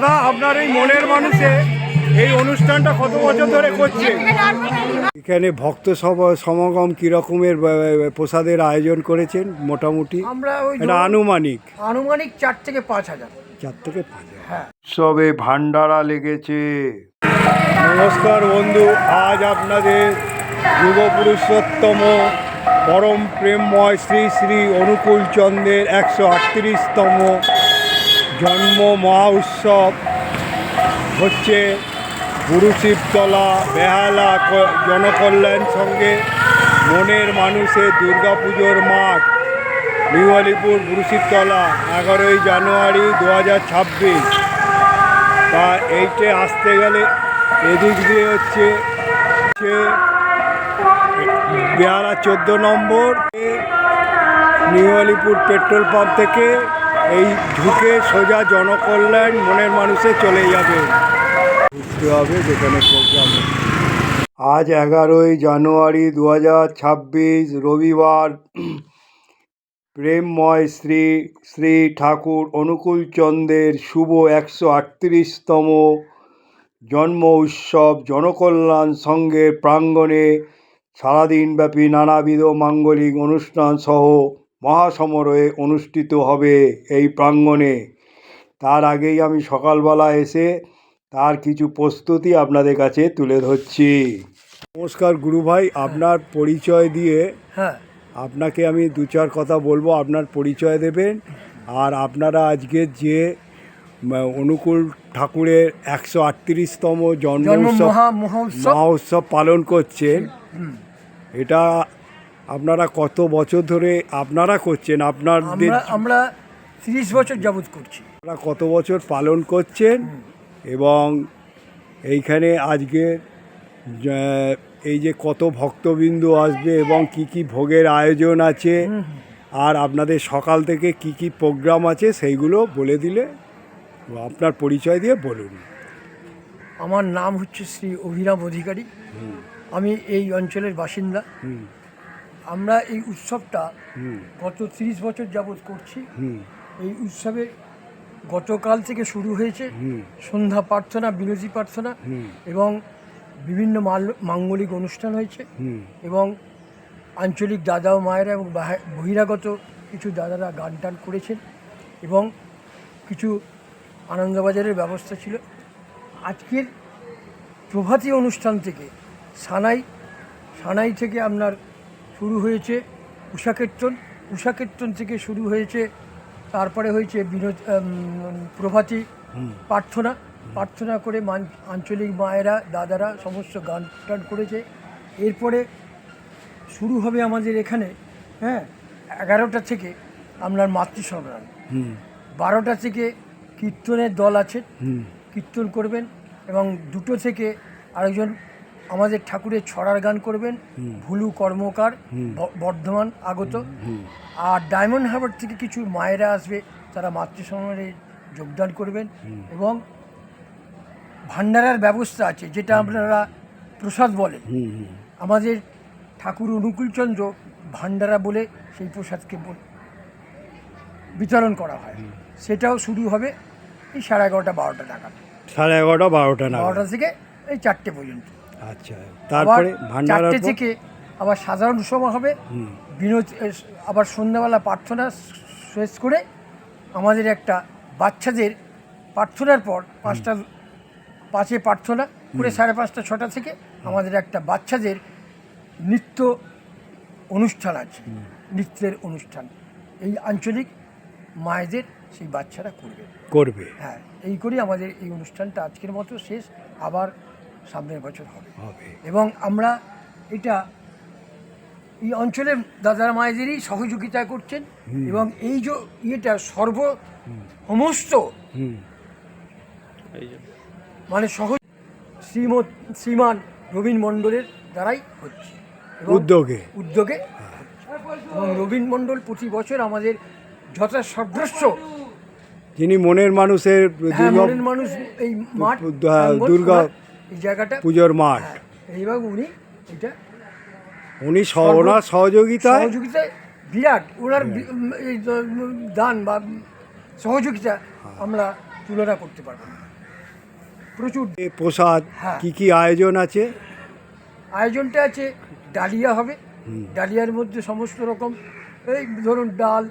দাদা আপনার এই মনের মানুষে এই অনুষ্ঠানটা কত বছর ধরে করছে? এখানে ভক্ত সমাগম কি রকমের প্রসাদের আয়োজন করেছেন মোটামুটি। আমরা এটা আনুমানিক। আনুমানিক চার থেকে পাঁচ হাজার। চার থেকে পাঁচ হাজার। হ্যাঁ। উৎসবে ভান্ডারা লেগেছে। নমস্কার বন্ধু আজ আপনাদের যুগ পুরুষোত্তম পরম প্রেমময় শ্রী শ্রী অনুকূল চন্দ্রের একশো আটত্রিশতম জন্ম মহা উৎসব হচ্ছে গুরুশিবতলা বেহালা জনকল্যাণ সঙ্গে মনের মানুষের দুর্গাপুজোর মাঠ, নিউ আলিপুর গুরুশিবতলা এগারোই জানুয়ারি দু হাজার ছাব্বিশ। তা এইটে আসতে গেলে এদিক দিয়ে হচ্ছে বেহালা চোদ্দ number, new Alipore petrol pump থেকে এই ঢুকে সোজা জনকল্যাণ মনের মানুষে চলে যাবে। বুঝতে হবে যেখানে আজ এগারোই জানুয়ারি দু হাজার ছাব্বিশ, রবিবার। প্রেমময় শ্রী শ্রী ঠাকুর অনুকূল চন্দ্রের শুভ একশো আটত্রিশতম জন্ম উৎসব জনকল্যাণ সংঘের প্রাঙ্গণে সারাদিনব্যাপী নানাবিধ মাঙ্গলিক অনুষ্ঠান সহ মহাসমারোহে অনুষ্ঠিত হবে এই প্রাঙ্গণে। তার আগেই আমি সকালবেলা এসে তার কিছু প্রস্তুতি আপনাদের কাছে তুলে ধরছি। নমস্কার গুরু ভাই আপনার পরিচয় দিয়ে হ্যাঁ। আপনাকে আমি দু চার কথা বলব আপনার পরিচয় দেবেন। আর আপনারা আজকে যে অনুকূল ঠাকুরের একশো আটত্রিশতম জন্ম মহোৎসব। পালন করছেন এটা আপনারা কত বছর ধরে আপনারা করছেন? আপনাদের আমরা আমরা তিরিশ বছর যাবৎ করছি। আপনারা কত বছর পালন করছেন? এবং এইখানে আজকে যে- এই যে কত ভক্তবিন্দু আসবে এবং কি কি ভোগের আয়োজন আছে আর আপনাদের সকাল থেকে কি কি প্রোগ্রাম আছে সেইগুলো বলে দিলে আপনার পরিচয় দিয়ে বলুন। আমার নাম হচ্ছে শ্রী অভিরাম অধিকারী। আমি এই অঞ্চলের বাসিন্দা। হুম। আমরা এই উৎসবটা গত তিরিশ বছর যাবৎ করছি। এই উৎসবে গতকাল থেকে শুরু হয়েছে সন্ধ্যা প্রার্থনা বিরতি প্রার্থনা এবং বিভিন্ন মাল- মাঙ্গলিক অনুষ্ঠান হয়েছে এবং আঞ্চলিক দাদা ও মায়েরা এবং বাহে- বহিরাগত কিছু দাদারা গান টান করেছেন এবং কিছু আনন্দবাজারের ব্যবস্থা ছিল। আজকের প্রভাতী অনুষ্ঠান থেকে সানাই সানাই থেকে আপনার শুরু হয়েছে উষাকীর্তন উষাকীর্তন থেকে শুরু হয়েছে তারপরে হয়েছে বিনোদ প্রভাতী প্রার্থনা। প্রার্থনা করে মান আঞ্চলিক মায়েরা দাদারা সমস্ত গান টান করেছে। এরপরে শুরু হবে আমাদের এখানে হ্যাঁ এগারোটা থেকে আপনার হুম। বারোটা থেকে কীর্তনের দল আছে। কীর্তন করবেন এবং দুটো থেকে আরেকজন আমাদের ঠাকুরের ছড়ার গান করবেন ভুলু কর্মকার বর্ধমান আগত। আর ডায়মন্ড হারবার থেকে কিছু মায়েরা আসবে তারা মাতৃসম্মেলনে যোগদান করবেন এবং ভান্ডারার ব্যবস্থা আছে যেটা আপনারা প্রসাদ হুম আমাদের ঠাকুর অনুকূলচন্দ্র ভান্ডারা বলে সেই প্রসাদকে বিতরণ করা হয়। সেটাও শুরু হবে এই সাড়ে এগারোটা বারোটা নাগাদ। সাড়ে এগারোটা বারোটা বারোটা থেকে এই চারটে পর্যন্ত। আচ্ছা আবার তারপরে ভান্ডারার চারটে থেকে আবার সাধারণ সভা হবে। বিনোদ আবার সন্ধ্যাবেলা প্রার্থনা শেষ করে আমাদের একটা বাচ্চাদের প্রার্থনার পর পাঁচটা পাঁচে প্রার্থনা করে সাড়ে পাঁচটা ছটা থেকে আমাদের একটা বাচ্চাদের নৃত্য অনুষ্ঠান আছে নৃত্যের অনুষ্ঠান। এই আঞ্চলিক মায়েদের সেই বাচ্চারা করবে। করবে। হ্যাঁ এই করেই আমাদের এই অনুষ্ঠানটা আজকের মতো শেষ। আবার সামনের বছর হবে। এবং আমরা এটা এই অঞ্চলের দাদার মায়েদেরই সহযোগিতা করছেন এবং এই যে ইয়েটা সর্ব সমস্ত মানে সহজ শ্রীমৎ শ্রীমান রবীন মণ্ডলের দ্বারাই হচ্ছে উদ্যোগে। উদ্যোগে এবং রবীন মণ্ডল প্রতি বছর আমাদের যথাসদৃশ্য যিনি মনের মানুষের হ্যাঁ মনের মানুষ এই মাঠ দুর্গা এই জায়গাটা পুজোর মাঠ। হ্যাঁ, এইভাবে উনি এটা উনি ওনার সহযোগিতায় সহযোগিতায় বিরাট। ওনার এই দান বা সহযোগিতা আমরা তুলনা করতে পারব প্রচুর প্রসাদ হ্যাঁ। কি কি আয়োজন আছে? আয়োজনটা আছে ডালিয়া হবে। ডালিয়ার মধ্যে সমস্ত রকম। এই ধরুন ডাল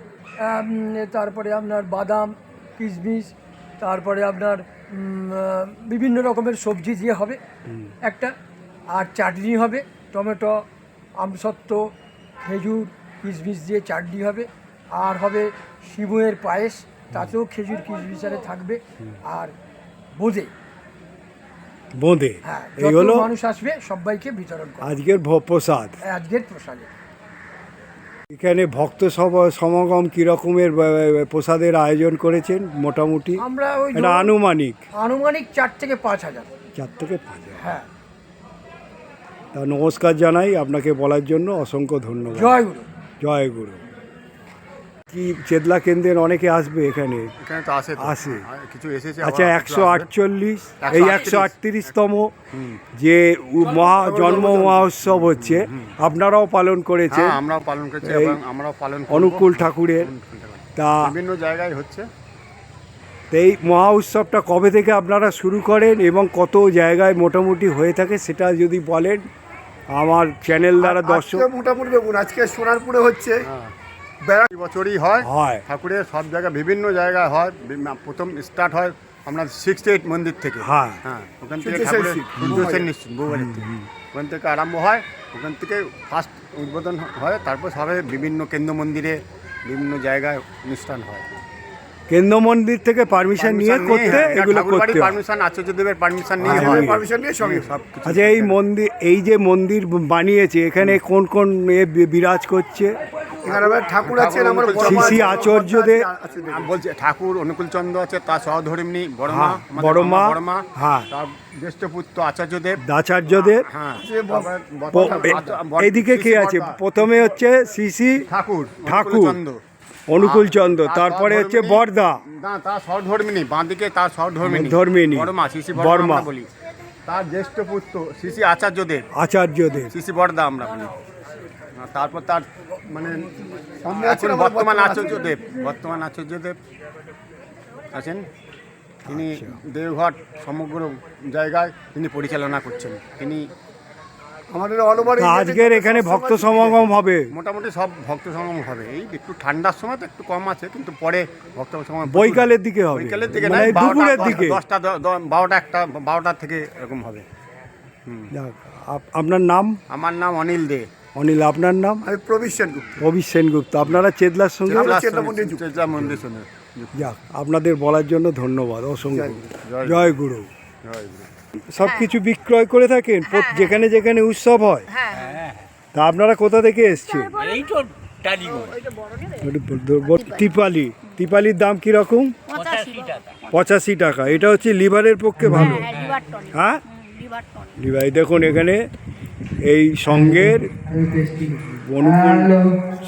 তারপরে আপনার বাদাম কিশমিশ তারপরে আপনার বিভিন্ন রকমের সবজি দিয়ে হবে। একটা আর চাটনি হবে টমেটো আমসত্ত্ব খেজুর কিশমিশ দিয়ে চাটনি হবে। আর হবে শিবুয়ের পায়েস তাতেও খেজুর কিশমিশ আরে থাকবে। আর বোঁদে। বোঁদে। হ্যাঁ এই হলো মানুষ আসবে সবাইকে বিতরণ করা আজকের প্রসাদ। আজকের প্রসাদে। এখানে ভক্ত সভা সমাগম কি রকমের প্রসাদের আয়োজন করেছেন মোটামুটি? আমরা ওই এটা আনুমানিক। আনুমানিক চার থেকে পাঁচ হাজার। চার থেকে পাঁচ হাজার। হ্যাঁ। তা নমস্কার জানাই আপনাকে বলার জন্য অসংখ্য ধন্যবাদ। জয় গুরু। জয় গুরু। কি চেতলা কেন্দ্রের অনেকে আসবে এখানে? এখানে তো আসে আসে। কিছু এসেছে আচ্ছা একশো আটচল্লিশ এই একশো আটত্রিশতম যে মহা জন্ম মহোৎসব হচ্ছে আপনারাও পালন করেছেন হ্যাঁ আমরাও পালন করছি আমরাও পালন অনুকূল ঠাকুরের। তা বিভিন্ন জায়গায় হচ্ছে। এই মহা উৎসবটা কবে থেকে আপনারা শুরু করেন এবং কত জায়গায় মোটামুটি হয়ে থাকে সেটা যদি বলেন আমার চ্যানেল দ্বারা দর্শক মোটামুটি দেখুন আজকে সোনারপুরে হচ্ছে হ্যাঁ। বেড়া বছরই হয়। হয়। ঠাকুরের সব জায়গায় বিভিন্ন জায়গায় হয়। প্রথম স্টার্ট হয় আমরা সিক্সটি এইট মন্দির থেকে। হ্যাঁ। হ্যাঁ ওখান থেকে ঠাকুরের নিশ্চিত থেকে ওখান থেকে আরম্ভ হয়। ওখান থেকে ফার্স্ট উদ্বোধন হয়। তারপর সবাই বিভিন্ন কেন্দ্র মন্দিরে বিভিন্ন জায়গায় অনুষ্ঠান হয়। কেন্দ্র মন্দির থেকে পারমিশন নিয়ে করতে এগুলো করতে হয়। পারমিশন আচার্যদেবের পারমিশন নিয়ে আচ্ছা, হয়। এই- পারমিশন নিয়ে সঙ্গে সব আচ্ছা এই মন্দির এই যে মন্দির বানিয়েছে এখানে কোন কোন এ বি- বিরাজ করছে? ঠাকুর আছেন আমার শ্রী আছে, আচার্যদের- আছে, আছে, বলছি ঠাকুর অনুকূল চন্দ্র আছে তার সহধর্মিনী বড়মা হ্যাঁ, বড়মা, বড়মা হ্যাঁ। তার জ্যেষ্ঠ পুত্র আচার্যদেব হ্যাঁ যে ব- তারপরে প- বর্তমান এ- আচা- বর- এইদিকে কে আছে? প্রথমে হচ্ছে শ্রী শ্রী ঠাকুর ঠাকুর। অনুকূল চন্দ্র তারপরে হচ্ছে বর্দা। না তার সহধর্মিনী বাঁদিকে তার সহধর্মিনী ধর্মিনী। বড়মা শিশি বর্মা। বর্মা। বলি। তার জ্যেষ্ঠ পুত্র শিশি আচার্যদেব। আচার্যদের শিশি বর্দা আমরা বলি। তারপর তার মানে এখন আছেন বর্তমান বর্তমান আচার্যদেব। বর্তমান আচার্যদেব আছেন। তিনি আচ্ছা। দেওঘাট সমগ্র জায়গায় তিনি পরিচালনা করছেন। তিনি আমাদের তা আজকের এখানে ভক্ত সমাগম হবে? মোটামুটি সব ভক্ত সমাগম হবে। এই একটু ঠান্ডার সময় তো একটু কম আছে কিন্তু পরে ভক্ত সমাগম বৈকালের দিকে হবে। বৈকালের দিকে মানে নয় দুপুরের দিকে? দশটা বারোটা একটা বারোটা থেকে এরকম হবে। আপনার নাম? আমার নাম অনিল দে। অনিল আপনার নাম? আমি প্রবীর সেনগুপ্ত অভি সেনগুপ্ত আপনারা চেতলার সঙ্গে? চেতলা মন্দির মন্দির যাক আপনাদের বলার জন্য ধন্যবাদ অসংখ্য। জয় গুরু। জয় গুরু। সব কিছু বিক্রয় করে থাকেন যেখানে যেখানে উৎসব হয়। তা আপনারা কোথা থেকে এসছেন? এই তো টিপালি। টিপালির দাম কীরকম? পঁচাশি টাকা। পঁচাশি টাকা। এটা হচ্ছে লিভারের পক্ষে ভালো। হ্যাঁ লিভার দেখুন এখানে এই সঙ্গের অনুকূল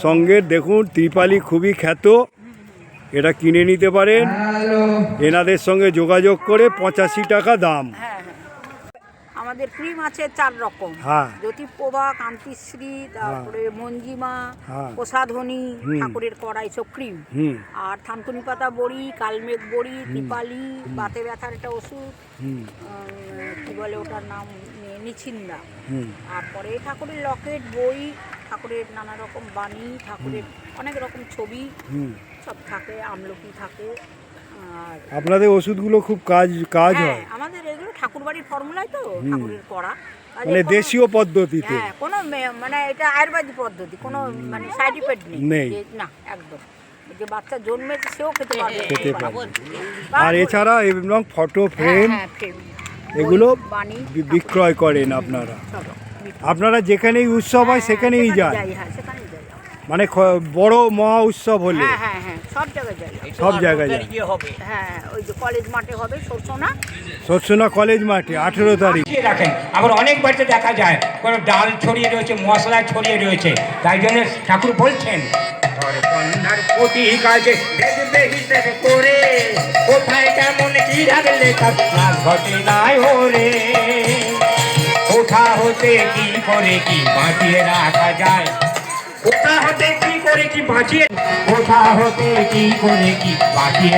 সঙ্গের দেখুন ত্রিপালি খুবই খ্যাত। এটা কিনে নিতে পারেন। এনাদের সঙ্গে যোগাযোগ করে পঁচাশি টাকা দাম। হ্যাঁ হ্যাঁ আমাদের ক্রিম আছে চার রকম। হ্যাঁ। জ্যোতিপ্রভা কান্তিশ্রী তারপরে মঞ্জিমা হ্যাঁ। প্রসাধনী ঠাকুরের কড়া এইসব ক্রিম আর থানকুনি পাতা বড়ি কালমেঘ বড়ি দীপালি বাতে ব্যথার একটা ওষুধ। কি বলে ওটার নাম? নিছিন্দা হুম। আর পরে ঠাকুরের লকেট বই ঠাকুরের নানা রকম বাণী ঠাকুরের অনেক রকম ছবি। সব থাকে আমলকি থাকে। আপনাদের ওষুধগুলো খুব কাজ কাজ হ্যাঁ হয়। আমাদের এগুলো ঠাকুর বাড়ির ফর্মুলাই তো ঠাকুরের করা মানে দেশীয় পদ্ধতিতে। হ্যাঁ কোনো মানে এটা আয়ুর্বেদিক পদ্ধতি কোনো মানে সাইড ইফেক্ট নেই। না একদম। যে বাচ্চা জন্মেছে সেও খেতে পারবে। খেতে পারবে। আর এছাড়া এবং ফটো হ্যাঁ, ফ্রেম হ্যাঁ, এগুলো বিক্রয় করেন আপনারা। আপনারা যেখানেই উৎসব হয় হ্যাঁ, সেখানেই সেখানে যান যাই, হ্যাঁ সেখানেই যাই মানে বড় মহা উৎসব হলে। হ্যাঁ হ্যাঁ হ্যাঁ সব জায়গায় যাই। সব জায়গায় যান হবে। হ্যাঁ ওই যে কলেজ মাঠে হবে সরসোনা। সরসোনা কলেজ মাঠে আঠেরো তারিখ। দিয়ে রাখেন। আবার অনেক বাড়িতে দেখা যায় কোনো ডাল ছড়িয়ে রয়েছে মশলা ছড়িয়ে রয়েছে। তাই জন্য ঠাকুর বলছেন ধর কন্যার কাজে দেখবে হিসেব করে কোথায় কেমন কি রাখলে ঘটে নাই ওরে কোথা হতে কি করে কি বাঁচিয়ে রাখা যায়? কোথা হতে কি করে কোথা হতে কি করে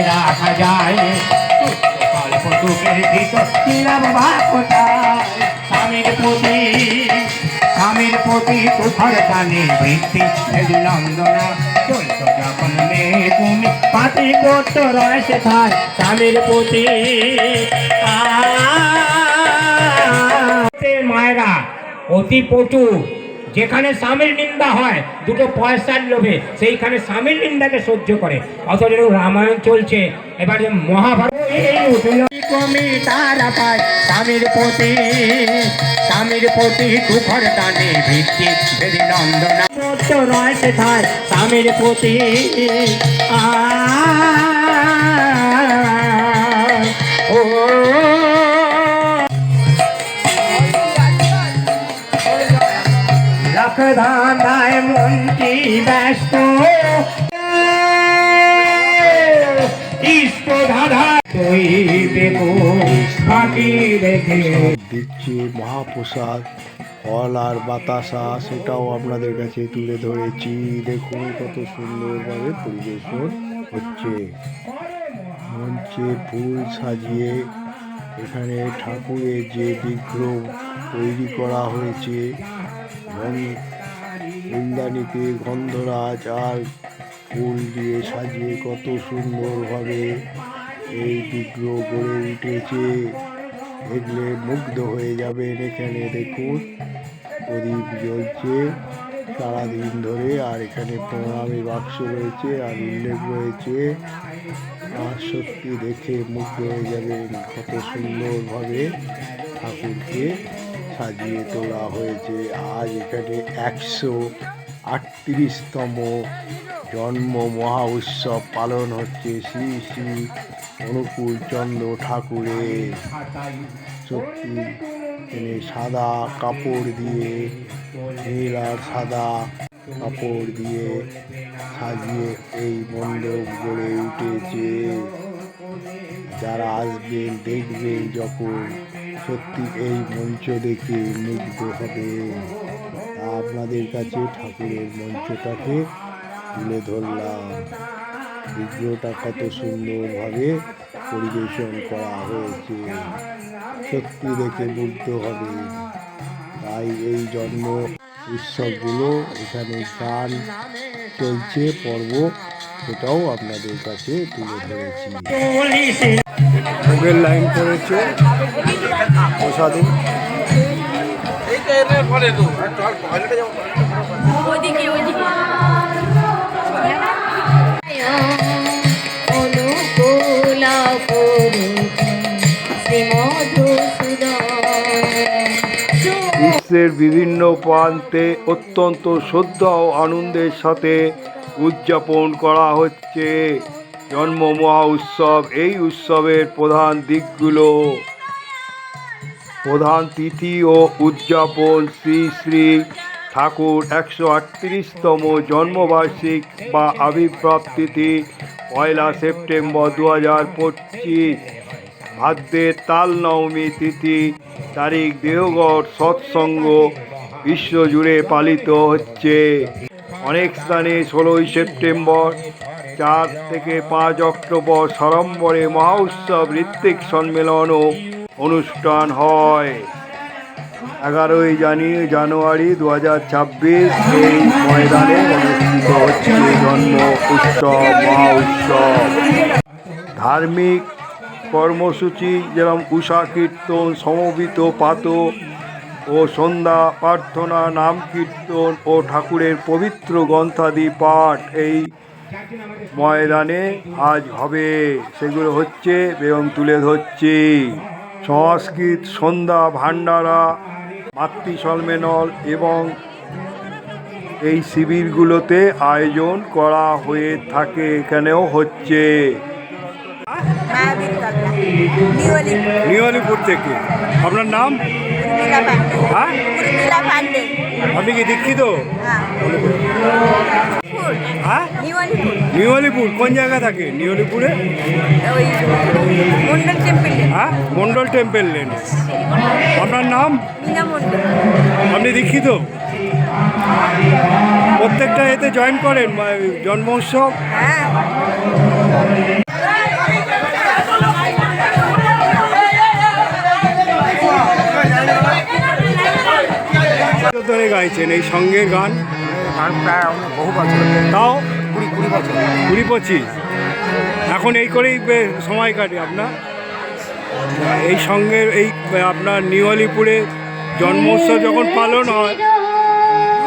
রাখা যায়? স্বামীর প্রতি স্বামীর প্রতি বৃত্তি নন্দনা। তুমি পাতি করতো রয়েছে থায় স্বামীর প্রতি? মায়েরা অতি পটু যেখানে স্বামীর নিন্দা হয়, দুটো পয়সার লোভে, সেইখানে স্বামীর নিন্দাকে সহ্য করে। অথচ রামায়ণ চলছে, এবারে মহাভারত স্বামীর প্রতি স্বামীর প্রতি দুঃখর টানে ভিত্তি। বেদি নন্দনা রয়েছে থায় স্বামীর প্রতি আ ও ধান্দায় মনটি ব্যস্ত। মহাপ্রসাদ, ফল আর বাতাসা, সেটাও আপনাদের কাছে তুলে ধরেছি। দেখুন কত সুন্দরভাবে পরিবেশন হচ্ছে। মঞ্চে ফুল সাজিয়ে এখানে ঠাকুরের যে বিগ্রহ তৈরি করা হয়েছে এবং ফুলদানিতে গন্ধরাজ আর ফুল দিয়ে সাজিয়ে কত সুন্দরভাবে এই বিগ্রহ গড়ে উঠেছে। দেখলে মুগ্ধ হয়ে যাবেন এখানে, দেখুন। প্রদীপ জ্বলছে সারাদিন ধরে, আর এখানে প্রণামী বাক্স রয়েছে আর উল্লেখ রয়েছে। আর সত্যি দেখে মুগ্ধ হয়ে যাবেন কত সুন্দরভাবে ঠাকুরকে। সাজিয়ে তোলা হয়েছে। আজ এখানে একশো আটত্রিশতম জন্ম মহা উৎসব পালন হচ্ছে শ্রী শ্রী অনুকূল চন্দ্র ঠাকুরের। সত্যি তিনি সাদা কাপড় দিয়ে, নীল আর সাদা কাপড় দিয়ে সাজিয়ে এই মণ্ডপ গড়ে উঠেছে। যারা আসবেন, দেখবেন যখন সত্যি এই মঞ্চ দেখে মুগ্ধ হবে। আপনাদের কাছে ঠাকুরের মঞ্চটাকে তুলে ধরলাম। বিগ্রহটা কত সুন্দরভাবে পরিবেশন করা হয়েছে। সত্যি দেখে মুগ্ধ হবে। তাই এই জন্ম উৎসবগুলো এখানে গান চলছে, পর্ব, সেটাও আপনাদের কাছে তুলে ধরেছি। ভোগের লাইন পড়েছে প্রসাদে ওইদিকে ওইদিকে। বিশ্বের বিভিন্ন প্রান্তে অত্যন্ত শ্রদ্ধা ও আনন্দের সাথে উদযাপন করা হচ্ছে। জন্ম মহা উৎসব, এই উৎসবের প্রধান দিকগুলো প্রধান তিথি ও উদযাপন শ্রী শ্রী ঠাকুর একশো আটত্রিশতম জন্মবার্ষিক বা আবির্ভাব তিথি, পয়লা সেপ্টেম্বর দু হাজার পঁচিশ। ভাদ্রের তাল নবমী তিথি, তারিখ দেহগড় সৎসঙ্গ বিশ্বজুড়ে পালিত হচ্ছে। অনেক স্থানে ষোলোই সেপ্টেম্বর চার থেকে পাঁচ অক্টোবর সরম্বরে মহা উৎসব ঋত্বিক সম্মেলনও অনুষ্ঠান হয়। এগারোই জানি, জানুয়ারি দু হাজার ছাব্বিশ এই ময়দানে অনুষ্ঠিত হচ্ছে জন্ম উৎসব, মহা উৎসব। ধার্মিক কর্মসূচি যেরকম উষা কীর্তন, সমবিত পাত ও সন্ধ্যা প্রার্থনা, নাম কীর্তন ও ঠাকুরের পবিত্র গ্রন্থাদি পাঠ, এই ময়দানে আজ হবে। সেগুলো হচ্ছে এবং তুলে ধরছি। সংস্কৃত সন্ধ্যা ভান্ডারা মাতৃ সম্মেলন এবং এই শিবিরগুলোতে আয়োজন করা হয়ে থাকে এখানেও হচ্ছে। মায়াবীর তল্লা নিওলি নিউ থেকে। আপনার নাম? হ্যাঁ? আপনি কি দীক্ষিত? হ্যাঁ? নিউ কোন জায়গা থাকে? নিউলিপুরে হ্যাঁ? Mondal temple lane. আপনার নাম? আপনি দীক্ষিত? প্রত্যেকটা এতে জয়েন করেন জন্মোৎসব ধরে গাইছেন এই সঙ্গে গান। গান প্রায় বহু বছর তাও কুড়ি কুড়ি বছর। কুড়ি পঁচিশ। এখন এই করেই সময় কাটে আপনার। এই সঙ্গে এই আপনার নিউ আলিপুরে জন্ম উৎসব যখন পালন হয়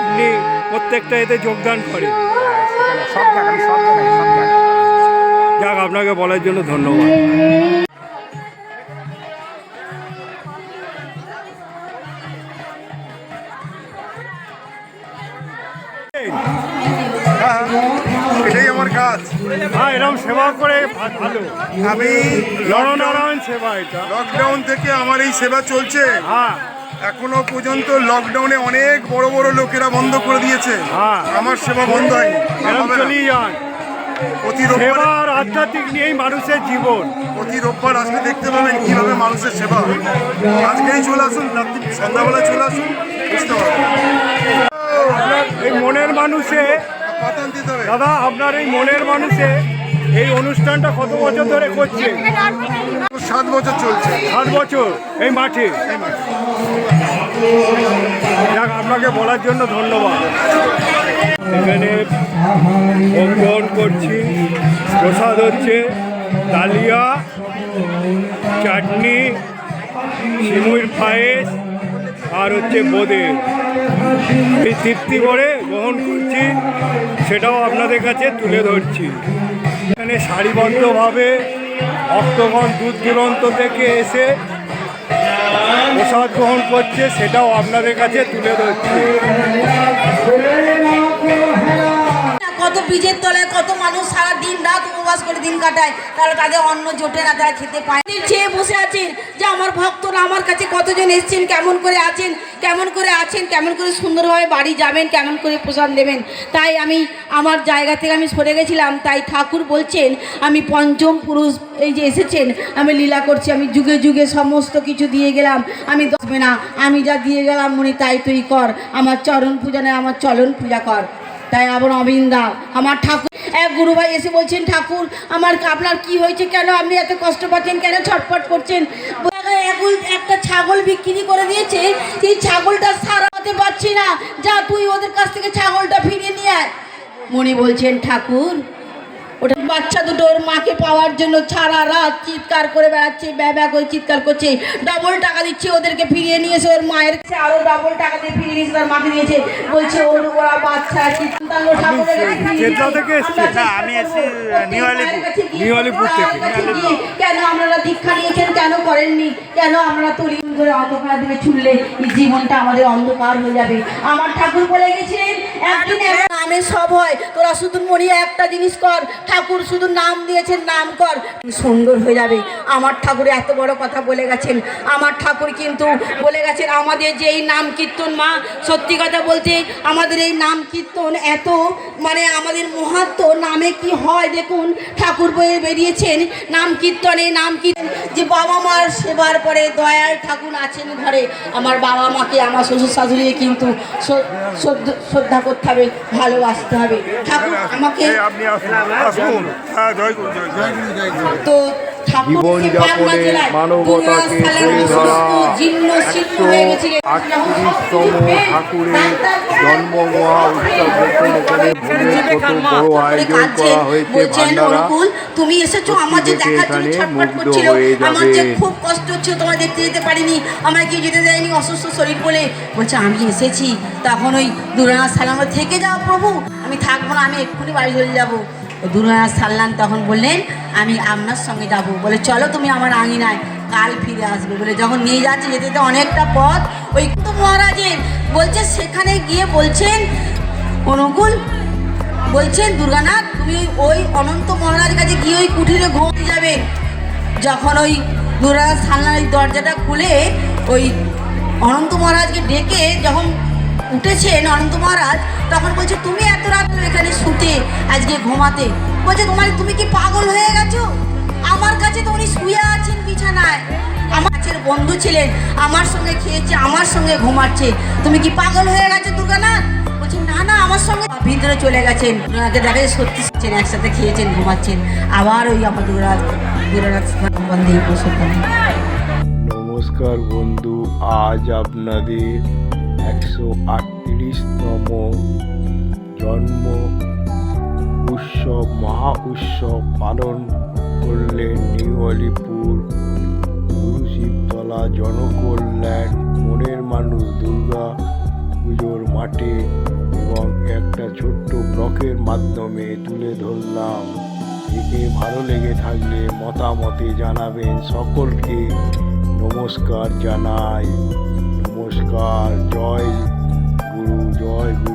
আপনি প্রত্যেকটা এতে যোগদান করেন। সব জায়গায় সব জায়গায় সব জায়গায়। যাক আপনাকে বলার জন্য ধন্যবাদ। আমি নরনারায়ণ সেবা এটা। লকডাউন থেকে আমার এই সেবা চলছে। হ্যাঁ। এখনও পর্যন্ত লকডাউনে অনেক বড় বড় লোকেরা বন্ধ করে দিয়েছে। হ্যাঁ। আমার সেবা বন্ধ হয়নি। যান। প্রতি রোববার আধ্যাত্মিক নিয়েই মানুষের জীবন। প্রতি রোববার আসলে দেখতে পাবেন কীভাবে মানুষের সেবা হয়। আজকেই চলে আসুন সন্ধ্যাবেলা চলে আসুন বুঝতে পারবেন। আপনার এই মনের মানুষে দাদা আপনার এই মনের মানুষে এই অনুষ্ঠানটা কত বছর ধরে করছে? সাত বছর চলছে। সাত বছর এই মাঠে? যাক আপনাকে বলার জন্য ধন্যবাদ। এখানে ভোগ গ্রহণ করছি প্রসাদ হচ্ছে ডালিয়া চাটনি সিমুইর পায়েস আর হচ্ছে বোঁদে। এই তৃপ্তি করে গ্রহণ করছি সেটাও আপনাদের কাছে তুলে ধরছি। এখানে সারিবদ্ধভাবে ভক্তগণ দূর দূরন্ত থেকে এসে প্রসাদ গ্রহণ করছে, সেটাও আপনাদের কাছে তুলে ধরছি। কত বীজের তলায় কত মানুষ সারা দিন রাত উপবাস করে দিন কাটায়, তাহলে তাদের অন্ন জোটে না, তারা খেতে পায় চেয়ে বসে আছেন যে আমার ভক্তরা আমার কাছে কতজন এসেছেন, কেমন করে আছেন, কেমন করে আছেন, কেমন করে সুন্দরভাবে বাড়ি যাবেন, কেমন করে প্রসাদ দেবেন তাই আমি আমার জায়গা থেকে আমি সরে গেছিলাম, তাই ঠাকুর বলছেন, আমি পঞ্চম পুরুষ এই যে এসেছেন, আমি লীলা করছি, আমি যুগে যুগে সমস্ত কিছু দিয়ে গেলাম, আমি দশবে না, আমি যা দিয়ে গেলাম মনে তাই তুই কর, আমার চরণ পূজা নেই আমার চলন পূজা কর। তাই আবার অবিন্দা আমার ঠাকুর, এক গুরুভাই এসে বলছেন, ঠাকুর, আমার আপনার কি হয়েছে? কেন আপনি এত কষ্ট পাচ্ছেন? কেন ছটপট করছেন? এখন একটা ছাগল বিক্রি করে দিয়েছে। সেই ছাগলটা সারাতে পারছি না। যা তুই ওদের কাছ থেকে ছাগলটা ফিরিয়ে নিয়ে আয়। মনি বলছেন, ঠাকুর ওটা বাচ্চা দুটো ওর মাকে পাওয়ার জন্য সারা রাত চিৎকার করে বেড়াচ্ছে ব্যা করে চিৎকার করছে। ডবল টাকা দিচ্ছে ওদেরকে ফিরিয়ে নিয়েছে ওর মায়ের কাছে আরও ডবল টাকা দিয়ে ফিরিয়ে নিয়েছে তার মাকে দিয়েছে বলছে ওর ওরা বাচ্চা গিয়ে, কেন আপনারা দীক্ষা নিয়েছেন কেন করেননি? কেন আমরা তরি ধরে অন্ধকার দিকে ছুটলে এই জীবনটা আমাদের অন্ধকার হয়ে যাবে। আমার ঠাকুর বলে গেছিলেন, একদিন এক নামে সব হয়, তোরা শুধু মনে একটা জিনিস কর, ঠাকুর শুধু নাম দিয়েছেন, নাম কর। সুন্দর হয়ে যাবে। আমার ঠাকুর এত বড় কথা বলে গেছেন। আমার ঠাকুর কিন্তু বলে গেছেন, আমাদের যে এই নাম কীর্তন মা, সত্যি কথা বলতে আমাদের এই নাম কীর্তন এত মানে আমাদের মহাত্ম নামে কি হয় দেখুন, ঠাকুর বয়ে বেরিয়েছেন, নাম কীর্তনে নাম কীর্তন, যে বাবা মার সেবার পরে দয়ার ঠাকুর আছেন ঘরে। আমার বাবা মাকে আমার শ্বশুর শাশুড়ি কিন্তু শ্রদ্ধা করতে হবে ভালোবাসতে হবে। ঠাকুর আমাকে হ্যাঁ তো ঠাকুর জীবনযাপনে মানবতাকে তুলে ধরা গেছিলেন। আটত্রিশতম ঠাকুরের জন্ম মহা উৎসব ভোগের কত বড় আয়োজন করা হয়েছে ভান্ডারা তুমি এসেছ আমার যে দেখার জন্য এখানে ছটফট মুগ্ধ করছিল আমার যে যাবে। খুব কষ্ট হচ্ছিল তোমায় দেখতে যেতে পারিনি আমায় কেউ যেতে দেয়নি অসুস্থ শরীর বলে বলছে আমি এসেছি তখন ওই দুরানা সালাম থেকে যাও প্রভু আমি থাকব না আমি এক্ষুনি বাড়ি চলে যাব দুরানা সাল্লাম তখন বললেন, আমি আপনার সঙ্গে যাব। বলে, চলো তুমি আমার আঙিনায়, কাল ফিরে আসবে। বলে, যখন নিয়ে যাচ্ছে যেতে যেতে অনেকটা পথ ওই তো মহারাজের। বলছে, সেখানে গিয়ে বলছেন, অনুকূল, বলছেন, দুর্গানাথ, তুমি ওই অনন্ত মহারাজ কাছে গিয়ে ওই কুঠিরে ঘুমতে যাবে। যখন ওই দুর্গানাথ সালনার ওই দরজাটা খুলে ওই অনন্ত মহারাজকে ডেকে যখন উঠেছেন অনন্ত মহারাজ, তখন বলছে, তুমি এত রাত এখানে শুতে, আজকে ঘুমাতে? বলছে, তোমার, তুমি কি পাগল হয়ে গেছো? আমার কাছে তো উনি শুয়ে আছেন বিছানায়। আমার কাছের বন্ধু ছিলেন, আমার সঙ্গে খেয়েছে, আমার সঙ্গে ঘুমাচ্ছে। তুমি কি পাগল হয়ে গেছো, দুর্গানাথ? বলছে, না না, আমার সঙ্গে ভিতরে চলে গেছেন। ওনাকে দেখা যায় সত্যি ছিলেন একসাথে খেয়েছেন, ঘুমাচ্ছেন। আবার ওই আমার দুরাজ বন্ধে বসে নমস্কার বন্ধু, আজ আপনাদের একশো আটত্রিশতম জন্ম উৎসব, মহা উৎসব পালন করলেন নিউ আলিপুর গুরুশিবতলা জনকল্যাণ, মনের মানুষ দুর্গা পুজোর মাঠে এবং একটা ছোট্ট ব্লকের মাধ্যমে তুলে ধরলাম। একে ভালো লেগে থাকলে মতামতে জানাবেন। সকলকে নমস্কার জানাই। জয় গুরু জয় গুরু